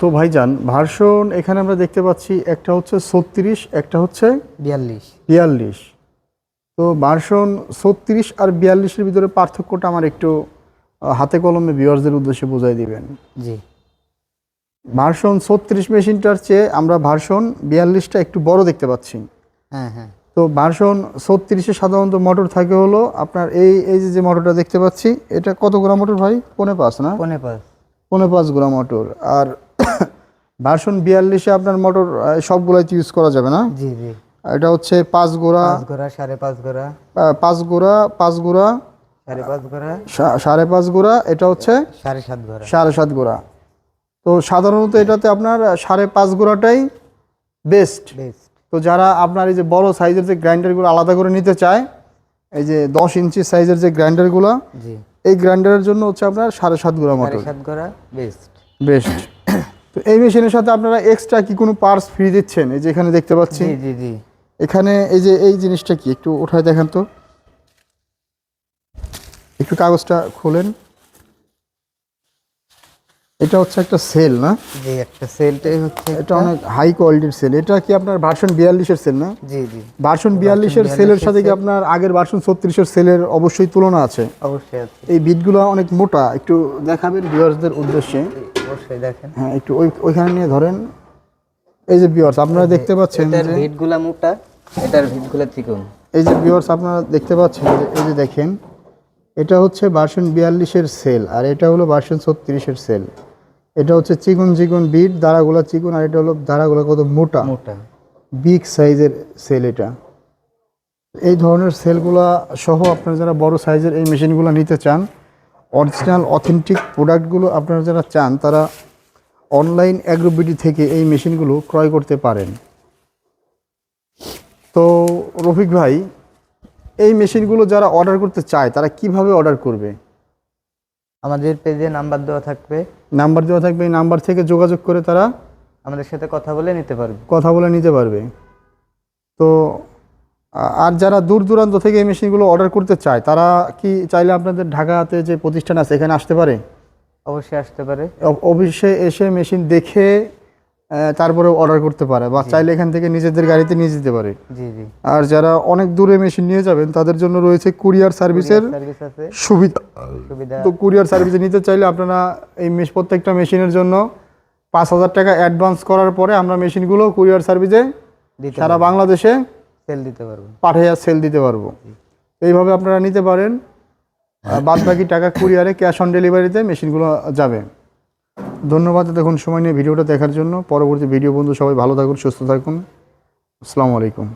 তো ভাইজান ভার্সন এখানে আমরা দেখতে পাচ্ছি একটা হচ্ছে ছত্রিশ একটা হচ্ছে বিয়াল্লিশ। বিয়াল্লিশ। তো ভার্সন ছত্রিশ আর বিয়াল্লিশের ভিতরে পার্থক্যটা আমার একটু হাতে কলমে ভিউয়ার্সদের উদ্দেশ্যে বোঝাই দিবেন। জি। ভার্সন ছত্রিশ মেশিনটার চেয়ে আমরা ভার্সন বিয়াল্লিশটা একটু বড় দেখতে পাচ্ছি। হ্যাঁ হ্যাঁ। তো ভার্সন ছত্রিশে সাধারণত মোটর থাকে হলো আপনার এই এই যে যে মোটরটা দেখতে পাচ্ছি এটা কত গ্রাম মোটর ভাই? পনে পাঁচ না? পনে পাঁচ। পনে পাঁচ গ্রাম মোটর। আর ভার্সন বিয়াল্লিশে আপনার মোটর আহ, সবগুলোতে ইউজ করা যাবে না? জি জি। এটা হচ্ছে পাঁচ গোড়া। পাঁচ গোড়া সাড়ে পাঁচ গোড়া। পাঁচ গোড়া পাঁচ গোড়া। সাড়ে পাঁচ গোড়া। সাড়ে পাঁচ গোড়া এটা হচ্ছে সাড়ে সাত গোড়া। সাড়ে সাত গোড়া। তো সাধারণত এটাতে আপনার সাড়ে পাঁচ গোড়াটাই বেস্ট তো যারা আপনার এই যে বড় সাইজের যে গ্রাইন্ডারগুলো আলাদা করে নিতে চায় এই যে দশ ইঞ্চি সাইজের যে গ্রাইন্ডারগুলো এই গ্রাইন্ডারের জন্য হচ্ছে আপনার সাড়ে সাত গোড়া মোটর। সাত গোড়া বেস্ট বেস্ট তো এই মেশিনের সাথে আপনারা এক্সট্রা কি কোনো পার্টস ফ্রি দিচ্ছেন? এই যে এখানে দেখতে পাচ্ছি। জি জি জি। এখানে এই যে এই জিনিসটা কি? একটু উঠায় দেখেন তো। একটু কাগজটা খোলেন। এটা হচ্ছে একটা সেল না? জি একটা সেলটাই হচ্ছে এটা অনেক হাই কোয়ালিটির সেল এটা কি আপনার ভার্সন বিয়াল্লিশের সেল না? জি জি। ভার্সন বিয়াল্লিশের সেলের সাথে কি আপনার আগের ভার্সন ছত্রিশের সেলের অবশ্যই তুলনা আছে? অবশ্যই আছে। এই বিটগুলো অনেক মোটা। একটু দেখাবেন ভিউয়ার্সদের উদ্দেশ্যে। অবশ্যই দেখেন। হ্যাঁ একটু ওই ওইখানে নিয়ে ধরেন। এই যে ভিউয়ার্স আপনারা দেখতে পাচ্ছেন এটার যে ভিটগুলা মোটা এটার ভিটগুলা চিকন। এই যে ভিউয়ার্স আপনারা দেখতে পাচ্ছেন এই যে দেখেন এটা হচ্ছে ভার্সন বিয়াল্লিশের সেল আর এটা হলো ভার্সন ছত্রিশের সেল এটা হচ্ছে চিকন চিকন বিট দাঁড়াগুলো চিকন আর এটা হলো দাঁড়াগুলো কত মোটা। মোটা। বিগ সাইজের সেল এটা। এই ধরনের সেলগুলা সহ আপনারা যারা বড় সাইজের এই মেশিনগুলো নিতে চান অরিজিনাল অথেন্টিক প্রোডাক্টগুলো আপনারা যারা চান তারা অনলাইন অ্যাগ্রোবিটি থেকে এই মেশিনগুলো ক্রয় করতে পারেন। তো রফিক ভাই এই মেশিনগুলো যারা অর্ডার করতে চায় তারা কীভাবে অর্ডার করবে? আমাদের পেজে নাম্বার দেওয়া থাকবে। নাম্বার দেওয়া থাকবে এই নাম্বার থেকে যোগাযোগ করে তারা আমাদের সাথে কথা বলে নিতে পারবে। কথা বলে নিতে পারবে। তো আর যারা দূর দূরান্ত থেকে এই মেশিনগুলো অর্ডার করতে চায় তারা কি চাইলে আপনাদের ঢাকাতে যে প্রতিষ্ঠান আছে এখানে আসতে পারে? অবশ্যই আসতে পারে। অবশ্যই অফিসে এসে মেশিন দেখে তারপরে অর্ডার করতে পারে বা চাইলে এখান থেকে নিজেদের গাড়িতে নিয়ে যেতে পারে। আর যারা অনেক দূরে মেশিন নিয়ে যাবেন তাদের জন্য রয়েছে কুরিয়ার সার্ভিসের সুবিধা। তো কুরিয়ার সার্ভিসে নিতে চাইলে আপনারা এই প্রত্যেকটা মেশিনের জন্য পাঁচ হাজার টাকা অ্যাডভান্স করার পরে আমরা মেশিনগুলো কুরিয়ার সার্ভিসে সারা বাংলাদেশে সেল দিতে পারব। পাঠিয়ে সেল দিতে পারব। এইভাবে আপনারা নিতে পারেন। বাদ বাকি টাকা কুরিয়ারে ক্যাশ অন ডেলিভারিতে মেশিনগুলো যাবে। ধন্যবাদ, দেখুন, সময় নিয়ে ভিডিওটা দেখার জন্য। পরবর্তী ভিডিও বন্ধু সবাই ভালো থাকুন, সুস্থ থাকুন। আসসালামু আলাইকুম।